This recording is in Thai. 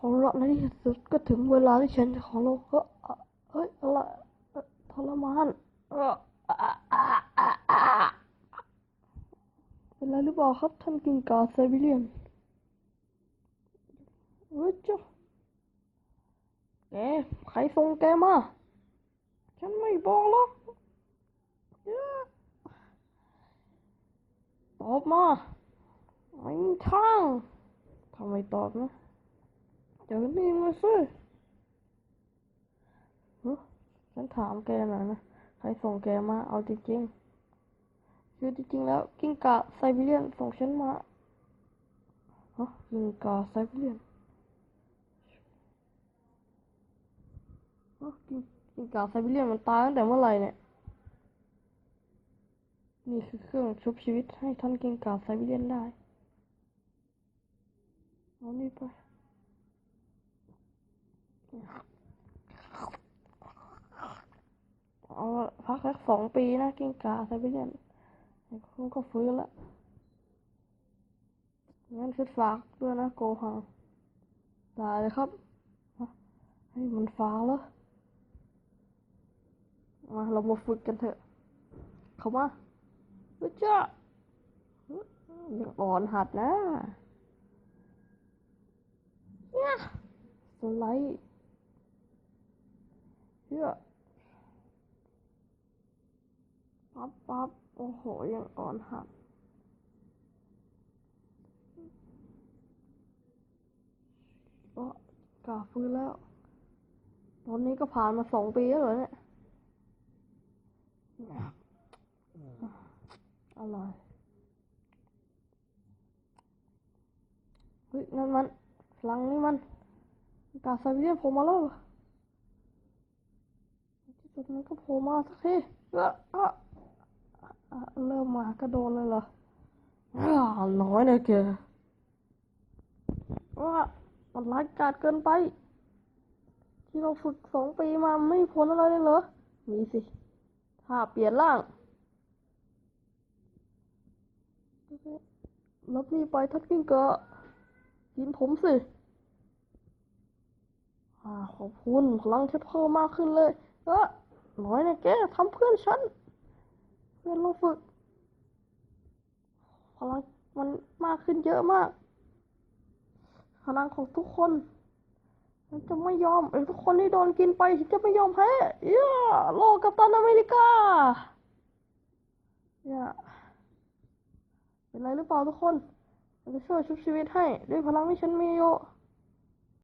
เอาละในที่สุดก็ถึงเวลาที่ฉันจะขอลงเฮ้ยเฮ้ยอะไรทรมานเป็นไรหรือเปล่าครับท่านกิงกาไซบีเรียนเฮ้ยจ้าแกใครส่งแกมา ฉันไม่บอกหรอกตอบมา ไม่มีทางทำไมตอบนะ เดี๋ยวนี่มาสิฮะฉันถามแกหน่อยนะ ใครส่งแกมา เอาจริงๆคือจริงๆแล้วกิ้งก่าไซบีเรียนส่งฉันมาฮะกิ้งก่าไซบีเรียนฮะกิ้งกิ้งก่าไซบีเรียนมันตายตั้งแต่เมื่อไหร่เนี่ย นี่คือเครื่องชุบชีวิตให้ท่านกิ้งก่าไซบีเรียนได้ เอานี่ไป เอาพักสักสองปีนะกิ้งก่าไซบีเรียนไอ้คุณก็ฟื้นละงั้นชุดฝากด้วยนะโกหังได้เลยครับฮะให้มันฟ้าแล้วมาเรามาฝึกกันเถอะ เข้ามาเฮ้ยจ้ายังอ่อนหัดนะเนี่ยสไลด์ เฮ้ยปั๊บปั๊บโอ้โห ยังอ่อนหักก็กาฟื้นแล้ว ตอนนี้ก็ผ่านมาสองปีแล้วเหรอเนี่ยอร่อยเฮ้ยนั่นมันพลังนี่มันกาไซบีเรียนโผล่มาแล้ว หรอที่สุดมันก็โผล่มาสักทีเอะอะอะเริ่มมาก็โดนเลยเหรอน้อยนะแกว่ามันร้ายกาจเกินไป ที่เราฝึกสองปีมาไม่มีผลอะไรเลยเหรอ มีสิ ถ้าเปลี่ยนร่างลบนี่ไปทัดกิ้งเกอกินผมสิอ่าขอบคุณพลังฉันเพิ่มมากขึ้นเลย เออ น้อยนะแกทำเพื่อนฉัน เพื่อนเราฝึกพลังมันมากขึ้นเยอะมากพลังของทุกคนมันจะไม่ยอมไอ้ทุกคนที่โดนกินไปฉันจะไม่ยอมแพ้เย้โลกกัปตันอเมริกาเย้เป็นไรหรือเปล่าทุกคนฉันจะช่วยชุบชีวิตให้ด้วยพลังที่ฉันมีอยู่